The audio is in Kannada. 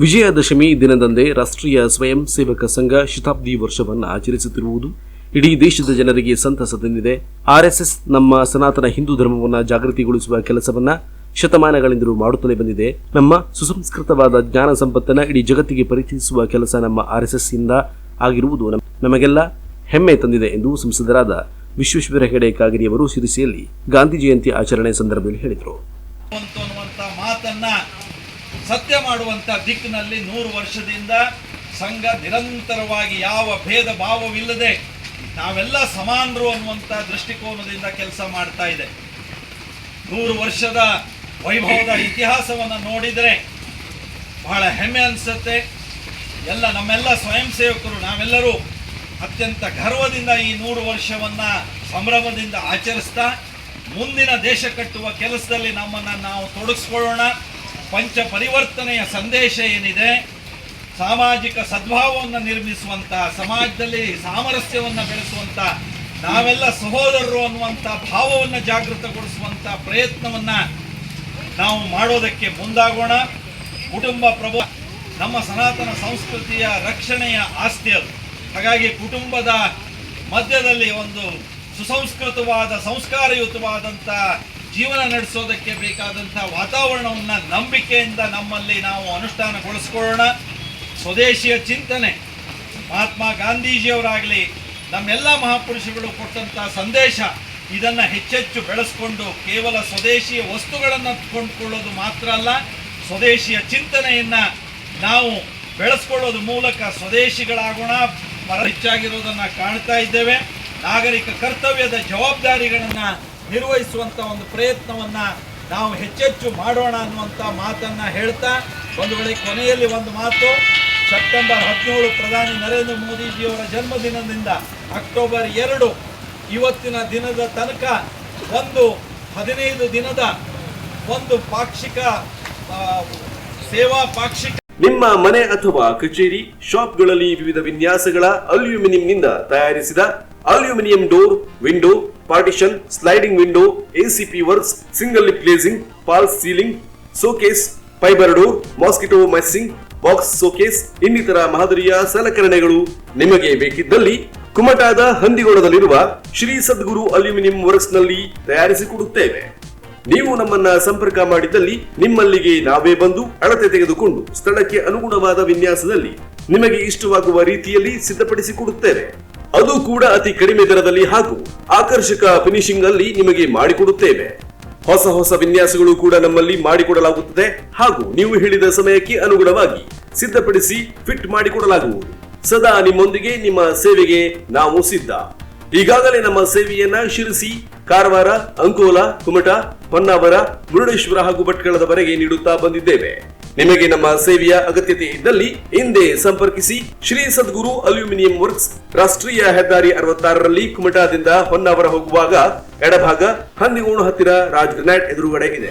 ವಿಜಯದಶಮಿ ದಿನದಂದೇ ರಾಷ್ಟ್ರೀಯ ಸ್ವಯಂ ಸೇವಕ ಸಂಘ ಶತಾಬ್ದಿ ವರ್ಷವನ್ನು ಆಚರಿಸುತ್ತಿರುವುದು ಇಡೀ ದೇಶದ ಜನರಿಗೆ ಸಂತಸ ತಂದಿದೆ. ಆರ್ಎಸ್ಎಸ್ ನಮ್ಮ ಸನಾತನ ಹಿಂದೂ ಧರ್ಮವನ್ನು ಜಾಗೃತಿಗೊಳಿಸುವ ಕೆಲಸವನ್ನ ಶತಮಾನಗಳಿಂದಲೂ ಮಾಡುತ್ತಲೇ ಬಂದಿದೆ. ನಮ್ಮ ಸುಸಂಸ್ಕೃತವಾದ ಜ್ಞಾನ ಸಂಪತ್ತನ್ನ ಇಡೀ ಜಗತ್ತಿಗೆ ಪರಿಚಯಿಸುವ ಕೆಲಸ ನಮ್ಮ ಆರ್ಎಸ್ಎಸ್ ಇಂದ ಆಗಿರುವುದು ನಮ್- ನಮಗೆಲ್ಲ ಹೆಮ್ಮೆ ತಂದಿದೆ ಎಂದು ಸಂಸದರಾದ ವಿಶ್ವೇಶ್ವರ ಹೆಗಡೆ ಕಾಗೇರಿಯವರು ಸಿರಿಸಿಯಲ್ಲಿ ಗಾಂಧಿ ಜಯಂತಿ ಆಚರಣೆ ಸಂದರ್ಭದಲ್ಲಿ ಹೇಳಿದರು. ಸತ್ಯ ಮಾಡುವಂಥ ದಿಕ್ಕಿನಲ್ಲಿ ನೂರು ವರ್ಷದಿಂದ ಸಂಘ ನಿರಂತರವಾಗಿ ಯಾವ ಭೇದ ಭಾವವಿಲ್ಲದೆ ನಾವೆಲ್ಲ ಸಮಾನರು ಅನ್ನುವಂಥ ದೃಷ್ಟಿಕೋನದಿಂದ ಕೆಲಸ ಮಾಡ್ತಾ ಇದೆ. ನೂರು ವರ್ಷದ ವೈಭವದ ಇತಿಹಾಸವನ್ನು ನೋಡಿದರೆ ಬಹಳ ಹೆಮ್ಮೆ ಅನಿಸುತ್ತೆ. ಎಲ್ಲ ನಮ್ಮೆಲ್ಲ ಸ್ವಯಂ ಸೇವಕರು, ನಾವೆಲ್ಲರೂ ಅತ್ಯಂತ ಗರ್ವದಿಂದ ಈ ನೂರು ವರ್ಷವನ್ನು ಸಂಭ್ರಮದಿಂದ ಆಚರಿಸ್ತಾ ಮುಂದಿನ ದೇಶ ಕಟ್ಟುವ ಕೆಲಸದಲ್ಲಿ ನಮ್ಮನ್ನು ನಾವು ತೊಡಗಿಸ್ಕೊಳ್ಳೋಣ. ಪಂಚ ಪರಿವರ್ತನೆಯ ಸಂದೇಶ ಏನಿದೆ? ಸಾಮಾಜಿಕ ಸದ್ಭಾವವನ್ನು ನಿರ್ಮಿಸುವಂಥ, ಸಮಾಜದಲ್ಲಿ ಸಾಮರಸ್ಯವನ್ನು ಬೆಳೆಸುವಂಥ, ನಾವೆಲ್ಲ ಸಹೋದರರು ಅನ್ನುವಂಥ ಭಾವವನ್ನು ಜಾಗೃತಗೊಳಿಸುವಂತ ಪ್ರಯತ್ನವನ್ನು ನಾವು ಮಾಡೋದಕ್ಕೆ ಮುಂದಾಗೋಣ. ಕುಟುಂಬ ಪ್ರಭು ನಮ್ಮ ಸನಾತನ ಸಂಸ್ಕೃತಿಯ ರಕ್ಷಣೆಯ ಆಸ್ತಿ ಅದು. ಹಾಗಾಗಿ ಕುಟುಂಬದ ಮಧ್ಯದಲ್ಲಿ ಒಂದು ಸುಸಂಸ್ಕೃತವಾದ, ಸಂಸ್ಕಾರಯುತವಾದಂಥ ಜೀವನ ನಡೆಸೋದಕ್ಕೆ ಬೇಕಾದಂಥ ವಾತಾವರಣವನ್ನು ನಂಬಿಕೆಯಿಂದ ನಮ್ಮಲ್ಲಿ ನಾವು ಅನುಷ್ಠಾನಗೊಳಿಸ್ಕೊಳ್ಳೋಣ. ಸ್ವದೇಶಿಯ ಚಿಂತನೆ, ಮಹಾತ್ಮ ಗಾಂಧೀಜಿಯವರಾಗಲಿ ನಮ್ಮೆಲ್ಲ ಮಹಾಪುರುಷಗಳು ಕೊಟ್ಟಂಥ ಸಂದೇಶ ಇದನ್ನು ಹೆಚ್ಚೆಚ್ಚು ಬೆಳೆಸ್ಕೊಂಡು ಕೇವಲ ಸ್ವದೇಶಿಯ ವಸ್ತುಗಳನ್ನು ಕೊಂಡುಕೊಳ್ಳೋದು ಮಾತ್ರ ಅಲ್ಲ, ಸ್ವದೇಶಿಯ ಚಿಂತನೆಯನ್ನು ನಾವು ಬೆಳೆಸ್ಕೊಳ್ಳೋದು ಮೂಲಕ ಸ್ವದೇಶಿಗಳಾಗೋಣ ಹೆಚ್ಚಾಗಿರೋದನ್ನು ಕಾಣ್ತಾ ಇದ್ದೇವೆ. ನಾಗರಿಕ ಕರ್ತವ್ಯದ ಜವಾಬ್ದಾರಿಗಳನ್ನು ನಿರ್ವಹಿಸುವಂಥ ಒಂದು ಪ್ರಯತ್ನವನ್ನು ನಾವು ಹೆಚ್ಚೆಚ್ಚು ಮಾಡೋಣ ಅನ್ನುವಂಥ ಮಾತನ್ನು ಹೇಳ್ತಾ, ಒಂದು ವೇಳೆ ಕೊನೆಯಲ್ಲಿ ಒಂದು ಮಾತು. ಸೆಪ್ಟೆಂಬರ್ ಹದಿನೇಳು ಪ್ರಧಾನಿ ನರೇಂದ್ರ ಮೋದಿಜಿಯವರ ಜನ್ಮದಿನದಿಂದ ಅಕ್ಟೋಬರ್ ಎರಡು ಇವತ್ತಿನ ದಿನದ ತನಕ ಒಂದು ಹದಿನೈದು ದಿನದ ಒಂದು ಪಾಕ್ಷಿಕ ಸೇವಾ ಪಾಕ್ಷಿಕ ನಿಮ್ಮ ಮನೆ ಅಥವಾ ಕಚೇರಿ, ಶಾಪ್ಗಳಲ್ಲಿ ವಿವಿಧ ವಿನ್ಯಾಸಗಳ ಅಲ್ಯೂಮಿನಿಯಂನಿಂದ ತಯಾರಿಸಿದ aluminium door, window sliding window ACP works single lip glazing false ceiling showcase fibre door mosquito meshing box showcase ಇನ್ನಿತರ ಮಾದರಿಯ ಸಲಕರಣೆಗಳು ನಿಮಗೆ ಬೇಕಿದ್ದಲ್ಲಿ ಕುಮಟಾದ ಹಂದಿಗೋಡದಲ್ಲಿರುವ ಶ್ರೀ ಸದ್ಗುರು ಅಲ್ಯೂಮಿನಿಯಂ ವರ್ಕ್ಸ್ನಲ್ಲಿ ತಯಾರಿಸಿಕೊಡುತ್ತೇವೆ. ನೀವು ನಮ್ಮನ್ನ ಸಂಪರ್ಕ ಮಾಡಿದಲ್ಲಿ ನಿಮ್ಮಲ್ಲಿಗೆ ನಾವೇ ಬಂದು ಅಳತೆ ತೆಗೆದುಕೊಂಡು ಸ್ಥಳಕ್ಕೆ ಅನುಗುಣವಾದ ವಿನ್ಯಾಸದಲ್ಲಿ ನಿಮಗೆ ಇಷ್ಟವಾಗುವ ರೀತಿಯಲ್ಲಿ ಸಿದ್ಧಪಡಿಸಿಕೊಡುತ್ತೇವೆ. ಅದು ಕೂಡ ಅತಿ ಕಡಿಮೆ ದರದಲ್ಲಿ ಹಾಗೂ ಆಕರ್ಷಕ ಫಿನಿಶಿಂಗ್ ಅಲ್ಲಿ ನಿಮಗೆ ಮಾಡಿಕೊಡುತ್ತೇವೆ. ಹೊಸ ಹೊಸ ವಿನ್ಯಾಸಗಳು ಕೂಡ ನಮ್ಮಲ್ಲಿ ಮಾಡಿಕೊಡಲಾಗುತ್ತದೆ ಹಾಗೂ ನೀವು ಹೇಳಿದ ಸಮಯಕ್ಕೆ ಅನುಗುಣವಾಗಿ ಸಿದ್ಧಪಡಿಸಿ ಫಿಟ್ ಮಾಡಿಕೊಡಲಾಗುವುದು. ಸದಾ ನಿಮ್ಮೊಂದಿಗೆ ನಿಮ್ಮ ಸೇವೆಗೆ ನಾವು ಸಿದ್ಧ. ಈಗಾಗಲೇ ನಮ್ಮ ಸೇವೆಯನ್ನ ಶಿರಸಿ ಕಾರವಾರ, ಅಂಕೋಲ, ಕುಮಟ, ಹೊನ್ನಾವರ, ಮುರುಡೇಶ್ವರ ಹಾಗೂ ಭಟ್ಕಳದವರೆಗೆ ನೀಡುತ್ತಾ ಬಂದಿದ್ದೇವೆ. ನಿಮಗೆ ನಮ್ಮ ಸೇವೆಯ ಅಗತ್ಯತೆ ಇದ್ದಲ್ಲಿ ಹಿಂದೆ ಸಂಪರ್ಕಿಸಿ ಶ್ರೀ ಸದ್ಗುರು ಅಲ್ಯೂಮಿನಿಯಂ ವರ್ಕ್ಸ್ ರಾಷ್ಟ್ರೀಯ ಹೆದ್ದಾರಿ ಅರವತ್ತಾರರಲ್ಲಿ ಕುಮಟಾದಿಂದ ಹೊನ್ನಾವರ ಹೋಗುವಾಗ ಎಡಭಾಗ ಹಂದಿಗೋಣು ಹತ್ತಿರ ರಾಜ್ ಎದುರುಗಡೆ ಇದೆ.